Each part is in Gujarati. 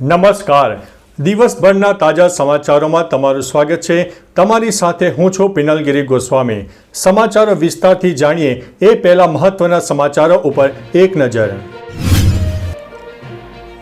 નમસ્કાર. દિવસભરના તાજા સમાચારોમાં તમારું સ્વાગત છે. તમારી સાથે હું છું પિનલગીરી ગોસ્વામી. સમાચારો વિસ્તારથી જાણીએ એ પહેલા મહત્વના સમાચારો ઉપર એક નજર.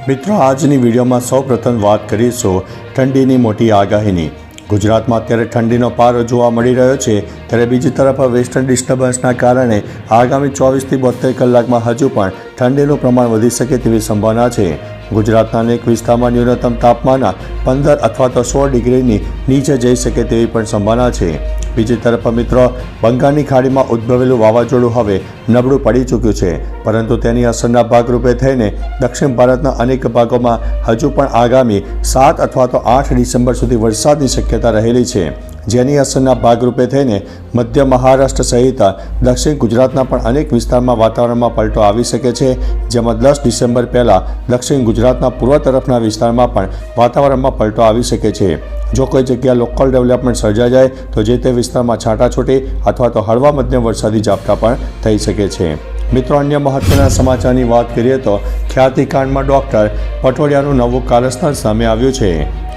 મિત્રો, આજની વિડીયોમાં સૌપ્રથમ વાત કરીશું ઠંડીની મોટી આગાહીની. ગુજરાતમાં અત્યારે ઠંડીનો પારો જોવા મળી રહ્યો છે. ત્યારે બીજી તરફ વેસ્ટર્ન ડિસ્ટર્બન્સના કારણે આગામી ચોવીસથી બોતેર કલાકમાં હજુ પણ ઠંડીનું પ્રમાણ વધી શકે તેવી સંભાવના છે. ગુજરાતના અનેક વિસ્તારમાં ન્યૂનતમ તાપમાન પંદર અથવા તો સોળ ડિગ્રીની નીચે જઈ શકે તેવી પણ સંભાવના છે. બીજી તરફ મિત્રો, બંગાળની ખાડીમાં ઉદ્ભવેલું વાવાઝોડું હવે નબળું પડી ચૂક્યું છે, પરંતુ તેની અસરના ભાગરૂપે થઈને દક્ષિણ ભારતના અનેક ભાગોમાં હજુ પણ આગામી સાત અથવા તો આઠ ડિસેમ્બર સુધી વરસાદની શક્યતા રહેલી છે. જેની અસરના ભાગરૂપે થઈને મધ્ય મહારાષ્ટ્ર સહિત દક્ષિણ ગુજરાતના પણ અનેક વિસ્તારમાં વાતાવરણમાં પલટો આવી શકે છે. જેમાં દસ ડિસેમ્બર પહેલાં દક્ષિણ ગુજરાતના પૂર્વ તરફના વિસ્તારમાં પણ વાતાવરણમાં પલટો આવી શકે છે. જો કોઈ જગ્યા લોકલ ડેવલપમેન્ટ સર્જાઈ જાય, તો જે તે વિસ્તારમાં છાંટાછૂટી અથવા તો હળવા મધ્યમ વરસાદી ઝાપટા પણ થઈ શકે છે. મિત્રો, અન્ય મહત્વના સમાચારની વાત કરીએ તો ખ્યાતિકાંડમાં ડૉક્ટર પટોડિયાનું નવું કારસ્થાન સામે આવ્યું છે.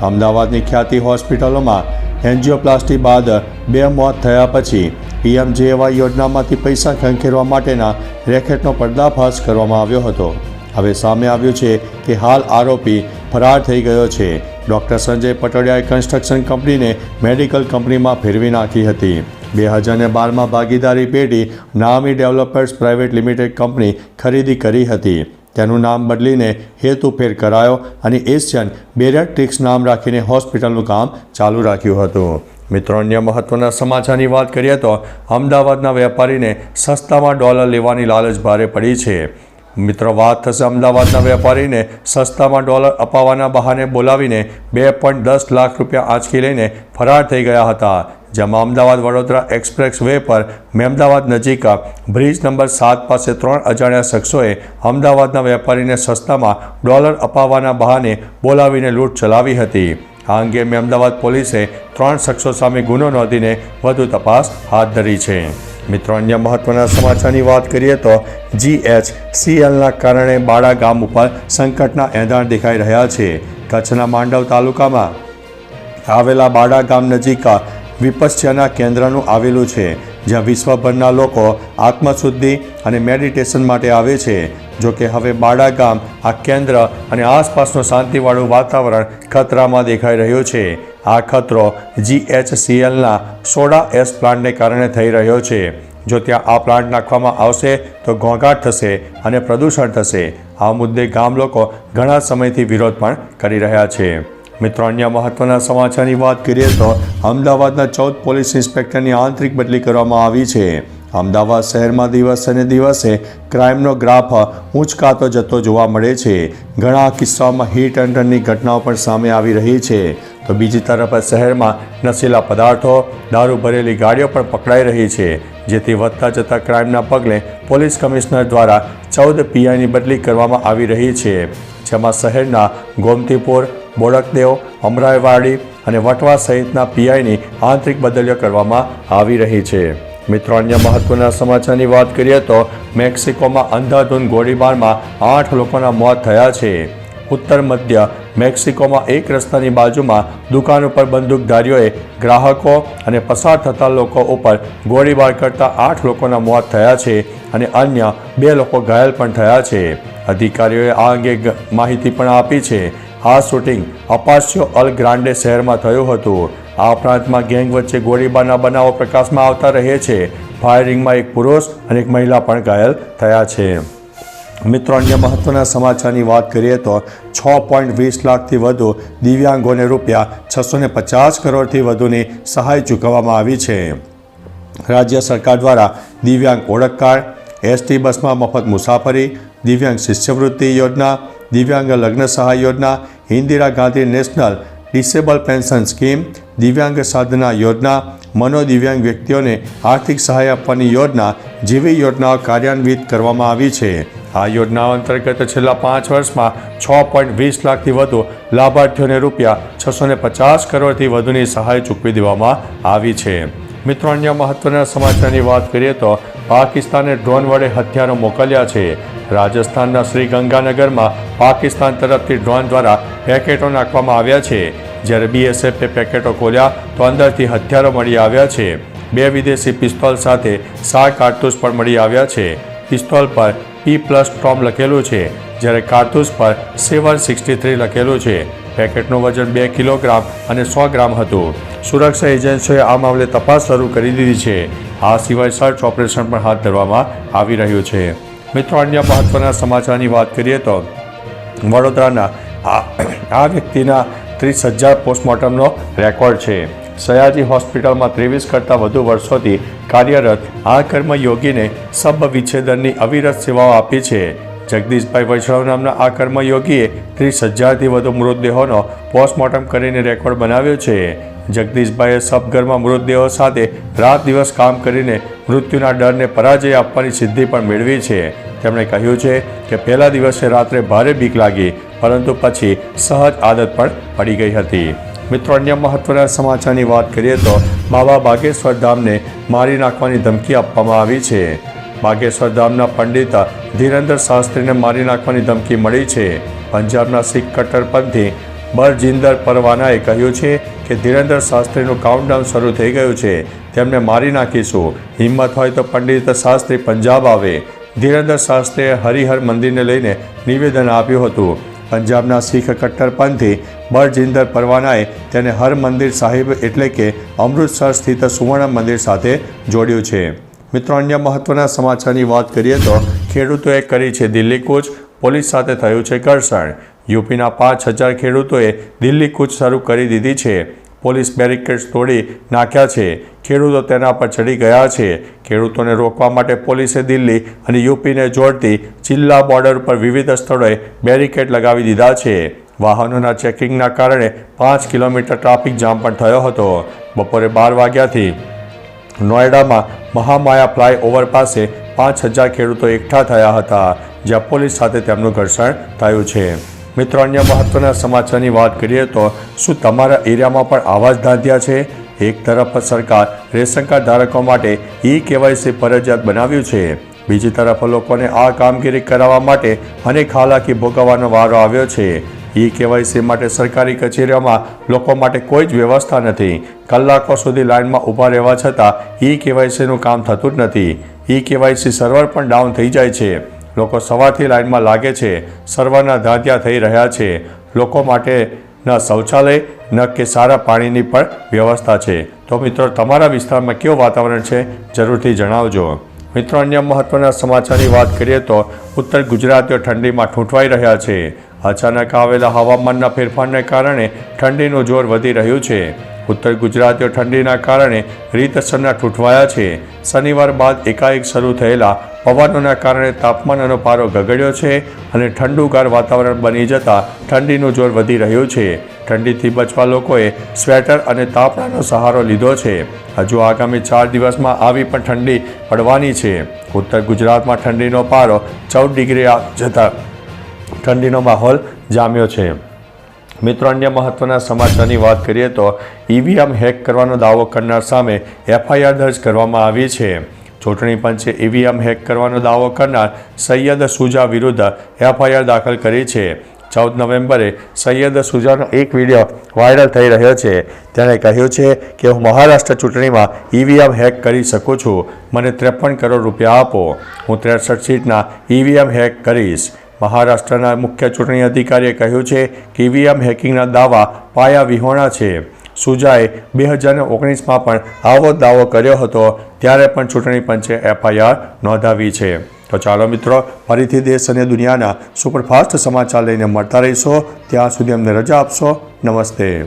અમદાવાદની ખ્યાતિ હોસ્પિટલોમાં એન્જિયોપ્લાસ્ટી બાદ બે મોત થયા પછી પીએમજેએવાય યોજનામાંથી પૈસા ખંખેરવા માટેના રેકેટનો પર્દાફાશ કરવામાં આવ્યો હતો. હવે સામે આવ્યું છે કે હાલ આરોપી ફરાર થઈ ગયો છે. ડૉક્ટર સંજય પટોડિયાએ કન્સ્ટ્રક્શન કંપનીને મેડિકલ કંપનીમાં ફેરવી નાખી હતી. બે હજારને બારમાં ભાગીદારી પેઢી નામી ડેવલપર્સ પ્રાઇવેટ લિમિટેડ કંપની ખરીદી કરી હતી. તેનું નામ બદલીને હેતુફેર કરાયો અને એશિયન બેરેટ્રિક્સ નામ રાખીને હોસ્પિટલનું કામ ચાલુ રાખ્યું હતું. મિત્રો, અન્ય મહત્વના સમાચારની વાત કરીએ તો અમદાવાદના વેપારીને સસ્તામાં ડોલર લેવાની લાલચ ભારે પડી છે. મિત્રો, વાત થશે અમદાવાદના વેપારીને સસ્તામાં ડોલર અપાવવાના બહાને બોલાવીને બે પોઈન્ટ દસ લાખ રૂપિયા આંચકી લઈને ફરાર થઈ ગયા હતા. જેમાં અમદાવાદ વડોદરા એક્સપ્રેસ વે પર મેમદાવાદ નજીક બ્રિજ નંબર સાત પાસે ત્રણ અજાણ્યા શખ્સોએ અમદાવાદના વેપારીને સસ્તામાં ડોલર અપાવવાના બહાને બોલાવીને લૂંટ ચલાવી હતી. આ અંગે મેમદાવાદ પોલીસે ત્રણ શખ્સો સામે ગુનો નોંધીને વધુ તપાસ હાથ ધરી છે. મિત્રો, અન્ય મહત્વના સમાચારની વાત કરીએ તો જીએચસીએલના કારણે બાળા ગામ ઉપર સંકટના એંધાણ દેખાઈ રહ્યા છે. કચ્છના માંડવ તાલુકામાં આવેલા બાડા ગામ નજીક વિપસ્યના કેન્દ્રનું આવેલું છે, જ્યાં વિશ્વભરના લોકો આત્મશુદ્ધિ અને મેડિટેશન માટે આવે છે. જો કે હવે બાડા ગામ આ કેન્દ્ર અને આસપાસનું શાંતિવાળું વાતાવરણ ખતરામાં દેખાઈ રહ્યું છે. આ ખતરો જીએચસીએલના સોડા એસ પ્લાન્ટને કારણે થઈ રહ્યો છે. જો ત્યાં આ પ્લાન્ટ નાખવામાં આવશે, તો ઘોંઘાટ થશે અને પ્રદૂષણ થશે. આ મુદ્દે ગામ લોકો ઘણા સમયથી વિરોધ પણ કરી રહ્યા છે. મિત્રો, અન્ય મહત્વના સમાચારની વાત કરીએ તો અમદાવાદના ચૌદ પોલીસ ઇન્સ્પેક્ટરની આંતરિક બદલી કરવામાં આવી છે. અમદાવાદ શહેરમાં દિવસે દિવસે ક્રાઇમનો ગ્રાફ ઊંચકાતો જતો જોવા મળે છે. ઘણા કિસ્સાઓમાં હિટ એન્ડ રનની ઘટનાઓ પણ સામે આવી રહી છે. તો બીજી તરફ શહેરમાં નશીલા પદાર્થો, દારૂ ભરેલી ગાડીઓ પણ પકડાઈ રહી છે, જેથી વધતા જતા ક્રાઇમના પગલે પોલીસ કમિશનર દ્વારા ચૌદ પીઆઈની બદલી કરવામાં આવી રહી છે. જેમાં શહેરના ગોમતીપુર બોડકદેવ, અમરાઈવાડી અને વટવા સહિતના પીઆઈની આંતરિક બદલીઓ કરવામાં આવી રહી છે. મિત્રો, અન્ય મહત્વના સમાચારની વાત કરીએ તો મેક્સિકોમાં અંધાધૂંધ ગોળીબારમાં આઠ લોકોના મોત થયા છે. ઉત્તર મધ્ય મેક્સિકોમાં એક રસ્તાની બાજુમાં દુકાન ઉપર બંદૂકધારીઓએ ગ્રાહકો અને પસાર થતા લોકો ઉપર ગોળીબાર કરતા આઠ લોકોના મોત થયા છે અને અન્ય બે લોકો ઘાયલ પણ થયા છે. અધિકારીઓએ આ અંગે માહિતી પણ આપી છે. આ શૂટિંગ અપાસ્યો અલ ગ્રાન્ડે શહેરમાં થયું હતું. આ પ્રાંતમાં ગેંગ વચ્ચે ગોળીબારના બનાવો પ્રકાશમાં આવતા રહે છે. ફાયરિંગમાં એક પુરુષ અને એક મહિલા પણ ઘાયલ થયા છે. મિત્રો, અન્ય મહત્વના સમાચારની વાત કરીએ તો છ પોઈન્ટ વીસ લાખથી વધુ દિવ્યાંગોને રૂપિયા છસો ને પચાસ કરોડથી વધુની સહાય ચૂકવવામાં આવી છે. રાજ્ય સરકાર દ્વારા દિવ્યાંગ ઓળખ કાર્ડ, એસટી બસમાં મફત મુસાફરી, દિવ્યાંગ શિષ્યવૃત્તિ યોજના દિવ્યાંગ લગ્ન સહાય યોજના, Indira Gandhi national disable pension scheme, દિવ્યાંગ સાધના યોજના, મનોદિવ્યાંગ વ્યક્તિઓને આર્થિક સહાય આપવાની યોજના જેવી યોજનાઓ કાર્યાન્વિત કરવામાં આવી છે. આ યોજનાઓ અંતર્ગત છેલ્લા પાંચ વર્ષમાં છ પોઈન્ટ વીસ લાખથી વધુ લાભાર્થીઓને રૂપિયા છસો ને પચાસ કરોડથી વધુની સહાય ચૂકવી દેવામાં આવી છે. મિત્રો, અન્ય મહત્વના સમાચારની વાત કરીએ તો પાકિસ્તાને ડ્રોન વડે હથિયારો મોકલ્યા છે. રાજસ્થાનના શ્રી ગંગાનગરમાં પાકિસ્તાન તરફથી ડ્રોન દ્વારા પેકેટો નાખવામાં આવ્યા છે. જ્યારે બીએસએફે પેકેટો ખોલ્યા, તો અંદરથી હથિયારો મળી આવ્યા છે. બે વિદેશી પિસ્તોલ સાથે સાત કારતૂસ પણ મળી આવ્યા છે. પિસ્તોલ પર પી પ્લસ ટોમ લખેલું છે. જ્યારે કારતૂસ પર સેવન સિક્સટી થ્રી લખેલું છે. પેકેટનું વજન બે કિલોગ્રામ અને સો ગ્રામ હતું. સુરક્ષા એજન્સીઓએ આ મામલે તપાસ શરૂ કરી દીધી છે. આ સિવાય સર્ચ ઓપરેશન પણ હાથ ધરવામાં આવી રહ્યું છે. મિત્રો, અન્ય મહત્વના સમાચારની વાત કરીએ તો વડોદરાના આ આ વ્યક્તિના ત્રીસ હજાર પોસ્ટમોર્ટમનો રેકોર્ડ છે. સયાજી હોસ્પિટલમાં ત્રેવીસ કરતાં વધુ વર્ષોથી કાર્યરત આ કર્મયોગીને સબ વિચ્છેદનની અવિરત સેવાઓ આપી છે. જગદીશભાઈ વૈષ્ણવ નામના આ કર્મયોગીએ ત્રીસ હજારથી વધુ મૃતદેહોનો પોસ્ટમોર્ટમ કરીને રેકોર્ડ બનાવ્યો છે. જગદીશભાઈએ સબઘરમાં મૃતદેહો સાથે રાત દિવસ કામ કરીને મૃત્યુના ડરને પરાજય આપવાની સિદ્ધિ પણ મેળવી છે. તેમણે કહ્યું છે કે પહેલા દિવસે રાત્રે ભારે બીક લાગી, પરંતુ પછી સહજ આદત પણ પડી ગઈ હતી. મિત્રો, અન્ય મહત્વના સમાચારની વાત કરીએ તો બાબા બાગેશ્વર ધામને મારી નાખવાની ધમકી આપવામાં આવી છે. બાગેશ્વર ધામના પંડિત ધીરેન્દ્ર શાસ્ત્રીને મારી નાખવાની ધમકી મળી છે. પંજાબના શીખ કટ્ટરપંથી બરજિંદર પરવાનાએ કહ્યું છે કે ધીરેન્દ્ર શાસ્ત્રીનું કાઉન્ટડાઉન શરૂ થઈ ગયું છે. તેમને મારી નાખીશું. હિંમત હોય તો પંડિત શાસ્ત્રી પંજાબ આવે. ધીરેન્દ્ર શાસ્ત્રીએ હરિહર મંદિરને લઈને નિવેદન આપ્યું હતું. પંજાબના શીખ કટ્ટરપંથી બરજિંદર પરવાનાએ તેને હર મંદિર સાહિબ એટલે કે અમૃતસર સ્થિત સુવર્ણ મંદિર સાથે જોડ્યું છે. મિત્રો, અન્ય મહત્વના સમાચારની વાત કરીએ તો ખેડૂતોએ કરી છે દિલ્હી કૂચ. પોલીસ સાથે થયું છે ઘર્ષણ. યુપીના પાંચ હજાર ખેડૂતોએ દિલ્હી કૂચ શરૂ કરી દીધી છે. પોલીસ બેરિકેડ્સ તોડી નાખ્યા છે. ખેડૂતો તેના પર ચડી ગયા છે. ખેડૂતોને રોકવા માટે પોલીસે દિલ્હી અને યુપીને જોડતી જિલ્લા બોર્ડર પર વિવિધ સ્થળોએ બેરિકેડ લગાવી દીધા છે. વાહનોના ચેકિંગના કારણે પાંચ કિલોમીટર ટ્રાફિક જામ પણ થયો હતો. બપોરે બાર વાગ્યાથી નોએડામાં મહામાયા ફ્લાયઓવર પાસે પાંચ હજાર ખેડૂતો એકઠા થયા હતા, જ્યાં પોલીસ સાથે તેમનું ઘર્ષણ થયું છે. મિત્રો, અન્ય મહત્વના સમાચારની વાત કરીએ તો શું તમારા એરિયામાં પણ આવા જ ધાંધ્યા છે? એક તરફ સરકાર રેશન કાર્ડ ધારકો માટે ઈ કેવાયસી ફરજિયાત બનાવ્યું છે. બીજી તરફ લોકોને આ કામગીરી કરાવવા માટે અનેક હાલાકી ભોગવવાનો વારો આવ્યો છે. ઈ કેવાયસી માટે સરકારી કચેરીઓમાં લોકો માટે કોઈ જ વ્યવસ્થા નથી. કલાકો સુધી લાઇનમાં ઊભા રહેવા છતાં ઈ કેવાયસીનું કામ થતું જ નથી. ઈ કેવાયસી સર્વર પણ ડાઉન થઈ જાય છે. લોકો સવારથી લાઇનમાં લાગે છે, સર્વરના ધાંધ્યા થઈ રહ્યા છે. લોકો માટે ન શૌચાલય, ન કે સારા પાણીની પણ વ્યવસ્થા છે. તો મિત્રો, તમારા વિસ્તારમાં કેવું વાતાવરણ છે? જરૂરથી જણાવજો. મિત્રો, અન્ય મહત્વના સમાચારની વાત કરીએ તો, ઉત્તર ગુજરાતીઓ ઠંડીમાં ઠૂંઠવાઈ રહ્યા છે. અચાનક આવેલા હવામાનના ફેરફારને કારણે ઠંડીનું જોર વધી રહ્યું છે. ઉત્તર ગુજરાતીઓ ઠંડીના કારણે રીતસરના ઠૂંઠવાયા છે. શનિવાર બાદ એકાએક શરૂ થયેલા પવનોના કારણે તાપમાનનો પારો ગગડ્યો છે અને ઠંડુગાર વાતાવરણ બની જતાં ઠંડીનું જોર વધી રહ્યું છે. ઠંડીથી બચવા લોકોએ સ્વેટર અને તાપણાનો સહારો લીધો છે. હજુ આગામી ચાર દિવસમાં આવી પણ ઠંડી પડવાની છે. ઉત્તર ગુજરાતમાં ઠંડીનો પારો ચૌદ ડિગ્રી જતાં ઠંડીનો માહોલ જામ્યો છે. મિત્રો, અન્ય મહત્વના સમાચારની વાત કરીએ તો ઈવીએમ હેક કરવાનો દાવો કરનાર સામે એફઆઈઆર દર્જ કરવામાં આવી છે. ચૂંટણી પંચે ઈવીએમ હેક કરવાનો દાવો કરનાર સૈયદ સુજા વિરુદ્ધ એફઆઈઆર દાખલ કરી છે. ચૌદ નવેમ્બરે સૈયદ સુજાનો એક વીડિયો વાયરલ થઈ રહ્યો છે. તેણે કહ્યું છે કે હું મહારાષ્ટ્ર ચૂંટણીમાં ઈવીએમ હેક કરી શકું છું. મને ત્રેપન કરોડ રૂપિયા આપો. હું ત્રેસઠ સીટના ઈવીએમ હેક કરીશ. મહારાષ્ટ્રના મુખ્ય ચૂંટણી અધિકારીએ કહ્યું છે કે ઈવીએમ હેકિંગના દાવા પાયા વિહોણા છે. સુજાએ બે હજાર ઓગણીસમાં પણ આવો દાવો કર્યો હતો, ત્યારે પણ ચૂંટણી પંચે એફઆઈઆર નોંધાવી છે. તો ચાલો મિત્રો, ફરીથી દેશ અને દુનિયાના સુપરફાસ્ટ સમાચાર લઈને મળતા રહીશો. ત્યાં સુધી અમને રજા આપશો. નમસ્તે.